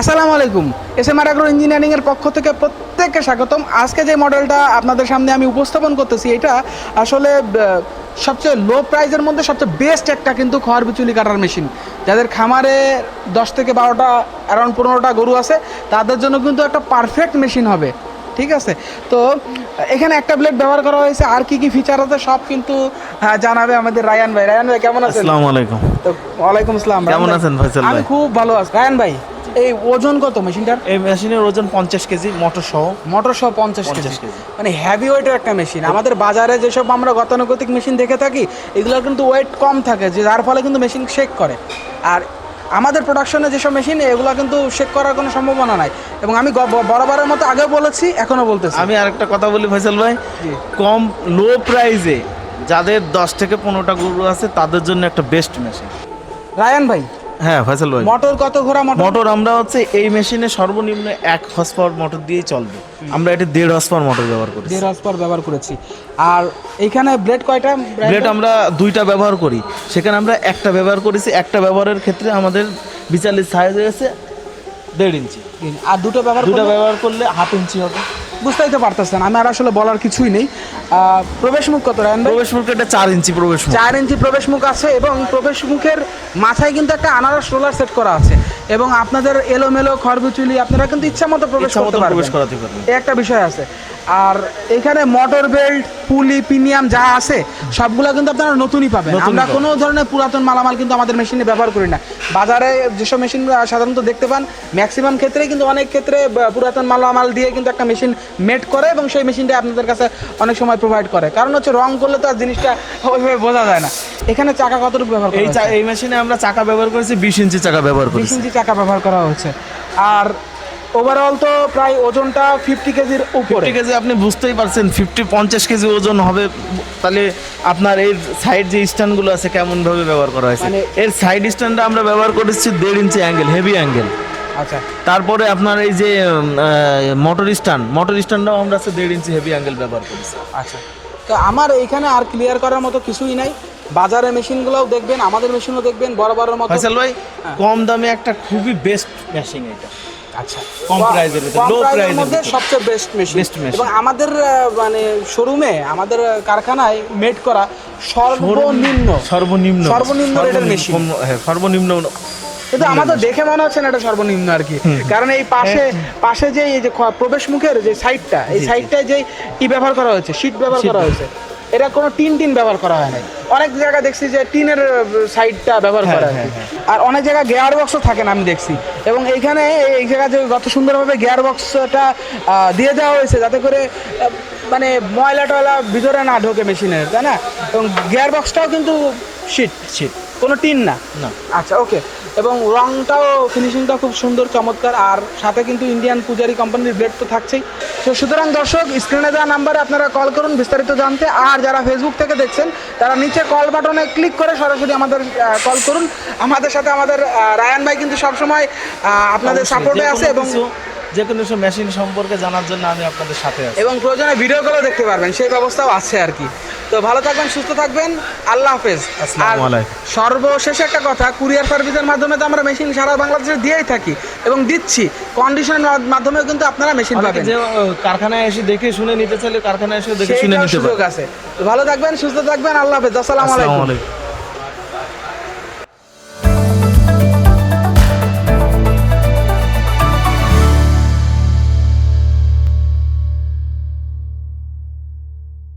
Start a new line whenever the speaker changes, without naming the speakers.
আসসালামু আলাইকুম। S M agro engineering এর পক্ষ থেকে প্রত্যেককে স্বাগতম। আজকে যে মডেলটা আপনাদের সামনে আমি উপস্থাপন করতেছি এটা আসলে সবচেয়ে লো প্রাইজের মধ্যে সবচেয়ে বেস্ট একটা কিন্তু খড় বিচুলি কাটার মেশিন যাদের খামারে দশ থেকে বারোটা অ্যারাউন্ড পনেরোটা গরু আছে তাদের জন্য কিন্তু একটা পারফেক্ট মেশিন হবে। ঠিক আছে? তো এখানে একটা ব্লেড ব্যবহার করা হয়েছে। আর কি কি ফিচার আছে সব কিন্তু জানাবে আমাদের রায়ান ভাই। রায়ান ভাই কেমন আছেন?
আসসালামু আলাইকুম।
তো ওয়ালাইকুম আসসালাম।
কেমন আছেন ফয়সাল
আমি খুব ভালো আছি। রায়ান ভাই? এই ওজন কত মেশিনটার?
এই মেশিনের ওজন পঞ্চাশ কেজি মোটর সহ।
মোটর সহ পঞ্চাশ কেজি।
50 কেজি।
মানে হেভি ওয়েটের একটা মেশিন আমাদের বাজারে যেসব আমরা গতানুগতিক মেশিন দেখে থাকি এগুলোর কিন্তু ওয়েট কম থাকে যে যার ফলে কিন্তু মেশিন শেক করে। আর আমাদের প্রোডাকশনে যেসব মেশিন এগুলো কিন্তু শেক করার কোনো সম্ভাবনা নাই। এবং আমি বরাবরের মতো আগেও বলেছি এখনও বলতেছি।
আমি আরেকটা কথা বলি ফয়সাল ভাই। কম লো প্রাইজে যাদের দশ থেকে পনেরোটা গরু আছে তাদের জন্য একটা বেস্ট মেশিন
রায়ান ভাই
হ্যাঁ ফয়সাল ভাই।
মোটর কত ঘোড়া মোটর?
মোটর আমরা হচ্ছে এই মেশিনে সর্বনিম্ন এক হর্স পাওয়ার মোটর দিয়েই চলবে। আমরা এটা দেড় হর্স পাওয়ার মোটর ব্যবহার করি
দেড় হর্স পাওয়ার ব্যবহার করেছি। আর এইখানে ব্লেড কয়টা?
ব্লেড আমরা দুইটা ব্যবহার করি। সেখানে আমরা একটা ব্যবহার করেছি। একটা ব্যবহারের ক্ষেত্রে আমাদের বিচালির সাইজ হয়েছে দেড় ইঞ্চি।
আর দুটো ব্যবহার
দুটো ব্যবহার করলে হাফ ইঞ্চি হবে।
বুঝতেই তো পারতেছেন আমি আর আসলে বলার কিছুই নেই। প্রবেশ মুখ কত রায়ন
প্রবেশ মুখ এটা চার ইঞ্চি প্রবেশ মুখ।
চার ইঞ্চি প্রবেশ মুখ আছে এবং প্রবেশ মুখের মাথায় কিন্তু একটা আনারস রোলার সেট করা আছে। এবং আপনাদের এলোমেলো খরবুচুলি আপনারা কিন্তু ইচ্ছা মতো প্রবেশ করতে পারবেন। একটা বিষয় আছে। আর এখানে মোটর বেল্ট পুলি পিনিয়াম যা আছে সবগুলো কিন্তু আপনারা নতুনই পাবেন। আমরা। কোনো ধরনের পুরাতন মালামাল কিন্তু আমাদের মেশিনে ব্যবহার করি না। বাজারে যেসব মেশিন সাধারণত দেখতে পান ম্যাক্সিমাম ক্ষেত্রে কিন্তু অনেক ক্ষেত্রে পুরাতন মালামাল দিয়ে কিন্তু একটা মেশিন মেড করে এবং সেই মেশিনটা আপনাদের কাছে অনেক সময় প্রোভাইড করে। কারণ হচ্ছে রং করলে তো আর জিনিসটা ওইভাবে বোঝা যায় না। এখানে চাকা কতটুকু ব্যবহার করা
এই এই মেশিনে আমরা চাকা ব্যবহার করেছি বিশ ইঞ্চি চাকা ব্যবহার
বিশ ইঞ্চি চাকা ব্যবহার করা হয়েছে আর ওভারঅল তো প্রায় ওজনটা ফিফটি কেজির উপরে।
কেজি আপনি বুঝতেই পারছেন ফিফটি পঞ্চাশ কেজি ওজন হবে। তাহলে আপনার এর সাইড যে স্ট্যান্ডগুলো আছে কেমন ভাবে ব্যবহার করা হয়েছে?
মানে-
এর সাইড স্ট্যান্ডটা আমরা ব্যবহার করেছি দেড় ইঞ্চি অ্যাঙ্গেল হেভি অ্যাঙ্গেল
আচ্ছা।
তারপরে আপনার এই যে মোটর স্ট্যান্ড মোটর স্ট্যান্ডটাও আমরা হচ্ছে দেড় ইঞ্চি হেভি অ্যাঙ্গেল ব্যবহার করেছি।
আচ্ছা। তো আমার এইখানে আর ক্লিয়ার করার মতো কিছুই নাই। বাজারের মেশিনগুলোও দেখবেন আমাদের মেশিনও দেখবেন বড় বড় মতো
ভাই
হ্যাঁ।
কম দামে একটা খুবই বেস্ট মেশিন এটা।
আচ্ছা।
কম ভিতরে,
মধ্যে সবচেয়ে বেস্ট মেশিন। এবং আমাদের মানে শোরুমে আমাদের কারখানায় মেড করা সর্বনিম্ন
সর্বনিম্ন
সর্বনিম্ন রেটের মেশিন
হ্যাঁ সর্বনিম্ন
কিন্তু আমাদের দেখে মনে হচ্ছে না এটা সর্বনিম্ন আর কি। কারণ এই পাশে পাশে যে এই যে প্রবেশ মুখের যে সাইডটা এই। সাইডটায় যে ই ব্যবহার করা হয়েছে শীট ব্যবহার করা হয়েছে এটা কোনো টিন টিন ব্যবহার করা হয় নাই। অনেক জায়গায় দেখছি যে টিনের সাইডটা ব্যবহার
হ্যাঁ,
করা হয়।
হ্যাঁ,
আর অনেক জায়গায় গিয়ার বক্সও থাকে না আমি দেখছি। এবং এইখানে এই জায়গায় যে যত সুন্দরভাবে গিয়ার বক্সটা দিয়ে দেওয়া হয়েছে যাতে করে মানে ময়লা টয়লা ভিতরে না ঢোকে মেশিনের তাই না? এবং গিয়ার বক্সটাও কিন্তু শীট
শীত
কোনো টিন না।
না।
আচ্ছা ওকে এবং রংটাও ফিনিশিংটা খুব সুন্দর চমৎকার। আর সাথে কিন্তু ইন্ডিয়ান পূজারি কোম্পানির ব্লেড তো থাকছেই। তো সুতরাং দর্শক স্ক্রিনে দেওয়া নাম্বারে আপনারা কল করুন বিস্তারিত জানতে। আর যারা ফেসবুক থেকে দেখছেন তারা নিচে কল বাটনে ক্লিক করে সরাসরি আমাদের কল করুন। আমাদের সাথে আমাদের রায়ান ভাই কিন্তু সবসময় আপনাদের সাপোর্টে আছে এবং
যে কোনো সব মেশিন সম্পর্কে জানার জন্য আমি আপনাদের সাথে আছি।
এবং প্রয়োজনে ভিডিও কলও দেখতে পারবেন সেই ব্যবস্থাও আছে আর কি। তো ভালো থাকবেন সুস্থ থাকবেন। আল্লাহ হাফেজ।
সর্বশেষ
আর। একটা কথা কুরিয়ার সার্ভিসের মাধ্যমে তো আমরা মেশিন সারা বাংলাদেশে দিয়েই থাকি এবং দিচ্ছি। কন্ডিশনের মাধ্যমেও কিন্তু আপনারা মেশিন পাবেন।
যে কারখানায় এসে দেখে শুনে নিতে চাইলে কারখানায় এসে দেখে শুনে নিতে
সুযোগ আছে। ভালো থাকবেন সুস্থ থাকবেন আল্লাহ হাফেজ। আসসালামু
আলাইকুম।